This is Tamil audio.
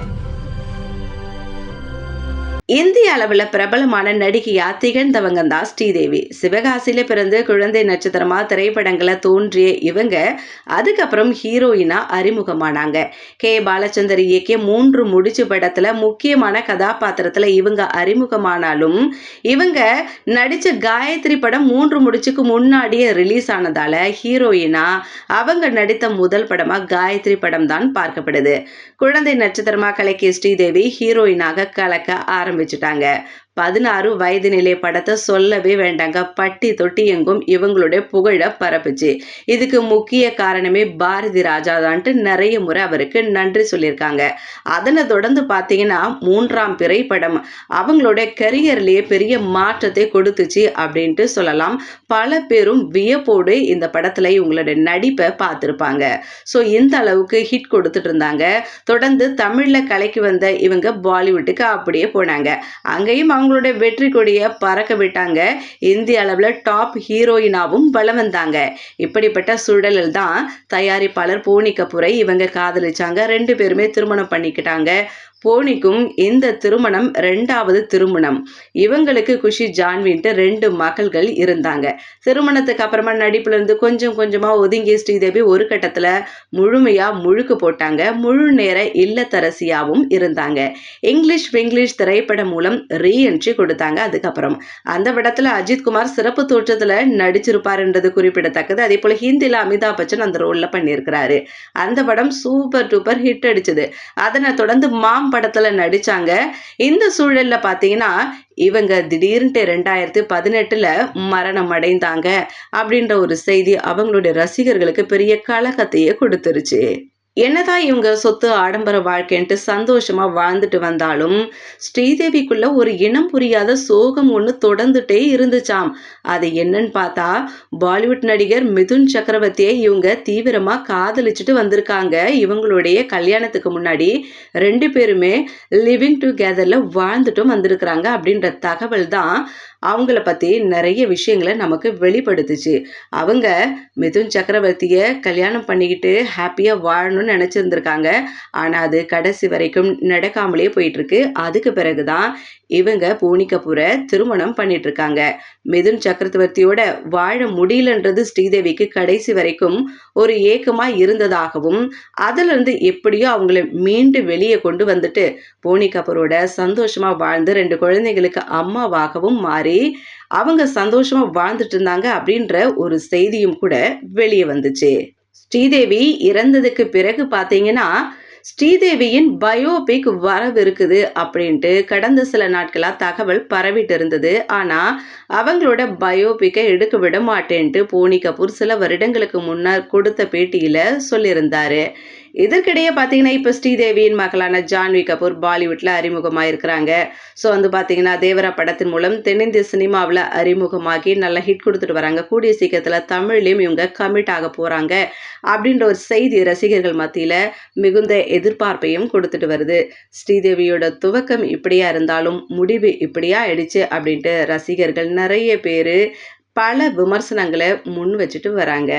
Thank you. இந்திய அளவில் பிரபலமான நடிகையா திகழ்ந்தவங்க தான் ஸ்ரீதேவி. சிவகாசியில பிறந்து குழந்தை நட்சத்திரமா திரைப்படங்களை தோன்றிய இவங்க அதுக்கப்புறம் ஹீரோயினா அறிமுகமானாங்க. கே. பாலச்சந்தர் இயக்கிய மூன்று முடிச்சு படத்துல முக்கியமான கதாபாத்திரத்துல இவங்க அறிமுகமானாலும் இவங்க நடிச்ச காயத்ரி படம் மூன்று முடிச்சுக்கு முன்னாடியே ரிலீஸ் ஆனதால ஹீரோயினா அவங்க நடித்த முதல் படமா காயத்ரி படம் தான் பார்க்கப்படுது. குழந்தை நட்சத்திரமா கலக்கிய ஸ்ரீதேவி ஹீரோயினாக கலக்க ஆரம்பிச்சுட்டாங்க. பதினாறு வயது நிலை படத்தை சொல்லவே வேண்டாங்க. பட்டி தொட்டி எங்கும் இவங்களுடைய புகழ பரப்புச்சு. இதுக்கு முக்கிய காரணமே பாரதி ராஜா தான்ட்டு நிறைய முறை அவருக்கு நன்றி சொல்லியிருக்காங்க. அதனை தொடர்ந்து பார்த்தீங்கன்னா மூன்றாம் பிறை படம் அவங்களுடைய கரியர்லேயே பெரிய மாற்றத்தை கொடுத்துச்சு அப்படின்ட்டு சொல்லலாம். பல பேரும் வியப்போடு இந்த படத்தில் இவங்களுடைய நடிப்பை பார்த்துருப்பாங்க. ஸோ இந்த அளவுக்கு ஹிட் கொடுத்துட்டு இருந்தாங்க. தொடர்ந்து தமிழில் கலைக்கு வந்த இவங்க பாலிவுட்டுக்கு அப்படியே போனாங்க. அங்கேயும் அவங்க அவங்களுடைய வெற்றி கொடியை பறக்க விட்டாங்க. இந்திய அளவில் டாப் ஹீரோயினாவும் வலம் வந்தாங்க. இப்படிப்பட்ட சூழலில் தான் தயாரிப்பாளர் போனி கபூரை இவங்க காதலிச்சாங்க. ரெண்டு பேருமே திருமணம் பண்ணிக்கிட்டாங்க. போனிக்கும் இந்த திருமணம் ரெண்டாவது திருமணம். இவங்களுக்கு குஷி ஜான்வின்ட்டு ரெண்டு மகள்கள் இருந்தாங்க. திருமணத்துக்கு அப்புறமா நடிப்புல இருந்து கொஞ்சம் கொஞ்சமா ஒதுங்கிய ஸ்ரீதேவி ஒரு கட்டத்துல முழுமையா முழுக்கு போட்டாங்க. முழு நேர இல்லத்தரசியாவும் இருந்தாங்க. இங்கிலீஷ் விங்கிலீஷ் திரைப்படம் மூலம் ரீஎன்ட்ரி கொடுத்தாங்க அதுக்கப்புறம். அந்த படத்துல அஜித் குமார் சிறப்பு தோற்றத்துல நடிச்சிருப்பாருன்றது குறிப்பிடத்தக்கது. அதே போல ஹிந்தியில அமிதாப் பச்சன் அந்த ரோல்ல பண்ணியிருக்கிறாரு. அந்த படம் சூப்பர் டூப்பர் ஹிட் அடிச்சது. அதனை தொடர்ந்து மாம் படத்துல நடிச்சாங்க. இந்த சூழல்ல பாத்தீங்கன்னா இவங்க திடீர்னுட்டு ரெண்டாயிரத்தி பதினெட்டுல மரணம் அடைந்தாங்க. அப்படின்ற ஒரு செய்தி அவங்களுடைய ரசிகர்களுக்கு பெரிய கலக்கத்தையே கொடுத்துருச்சு. என்னதான் இவங்க சொத்து ஆடம்பர வாழ்க்கைன்ட்டு சந்தோஷமா வாழ்ந்துட்டு வந்தாலும் ஸ்ரீதேவிக்குள்ள ஒரு இனம் புரியாத சோகம் ஒன்று தொடர்ந்துட்டே இருந்துச்சாம். அது என்னன்னு பார்த்தா பாலிவுட் நடிகர் மிதுன் சக்கரவர்த்தியை இவங்க தீவிரமா காதலிச்சுட்டு வந்திருக்காங்க. இவங்களுடைய கல்யாணத்துக்கு முன்னாடி ரெண்டு பேருமே லிவிங் டுகெதர்ல வாழ்ந்துட்டும் வந்திருக்கிறாங்க அப்படின்ற தகவல் தான் அவங்கள பற்றி நிறைய விஷயங்களை நமக்கு வெளிப்படுத்துச்சு. அவங்க மிதுன் சக்கரவர்த்தியை கல்யாணம் பண்ணிக்கிட்டு ஹாப்பியாக வாழணும்னு நினச்சிருந்துருக்காங்க. ஆனால் அது கடைசி வரைக்கும் நடக்காமலே போயிட்டுருக்கு. அதுக்கு பிறகு தான் இவங்க பூனி கபூரை திருமணம் பண்ணிட்டு இருக்காங்க மிதுன் சக்கரவர்த்தியோட வாழ முடியலன்றது ஸ்ரீதேவிக்கு கடைசி வரைக்கும் ஒரு ஏக்கமா இருந்ததாகவும் அதுல இருந்து எப்படியோ அவங்கள மீண்டு வெளியே கொண்டு வந்துட்டு போனி கபூரோட சந்தோஷமா வாழ்ந்து ரெண்டு குழந்தைங்களுக்கு அம்மாவாகவும் மாறி அவங்க சந்தோஷமா வாழ்ந்துட்டு இருந்தாங்க அப்படின்ற ஒரு செய்தியும் கூட வெளியே வந்துச்சு. ஸ்ரீதேவி இறந்ததுக்கு பிறகு பார்த்தீங்கன்னா ஸ்ரீதேவியின் பயோபிக் வரவிருக்குது அப்படின்ட்டு கடந்த சில நாட்களாக தகவல் பரவிட்டு இருந்தது. ஆனால் அவங்களோட பயோபிக்கை எடுக்க விட மாட்டேன்ட்டு போனி கபூர் சில வருடங்களுக்கு முன்னர் கொடுத்த பேட்டியில் சொல்லியிருந்தாரு. இதற்கிடையே பார்த்தீங்கன்னா இப்போ ஸ்ரீதேவியின் மகளான ஜான்வி கபூர் பாலிவுட்டில் அறிமுகமாக இருக்கிறாங்க ஸோ வந்து பார்த்தீங்கன்னா தேவரா படத்தின் மூலம் தென்னிந்திய சினிமாவில் அறிமுகமாகி நல்ல ஹிட் கொடுத்துட்டு வராங்க. கூடிய சீக்கிரத்தில் தமிழ்லையும் இவங்க கமிட் ஆக போகிறாங்க அப்படின்ற ஒரு செய்தி ரசிகர்கள் மத்தியில் மிகுந்த எதிர்பார்ப்பையும் கொடுத்துட்டு வருது. ஸ்ரீதேவியோட துவக்கம் இப்படியா இருந்தாலும் முடிவு இப்படியா ஆயிடுச்சு அப்படின்ட்டு ரசிகர்கள் நிறைய பேர் பல விமர்சனங்களை முன் வச்சுட்டு வராங்க.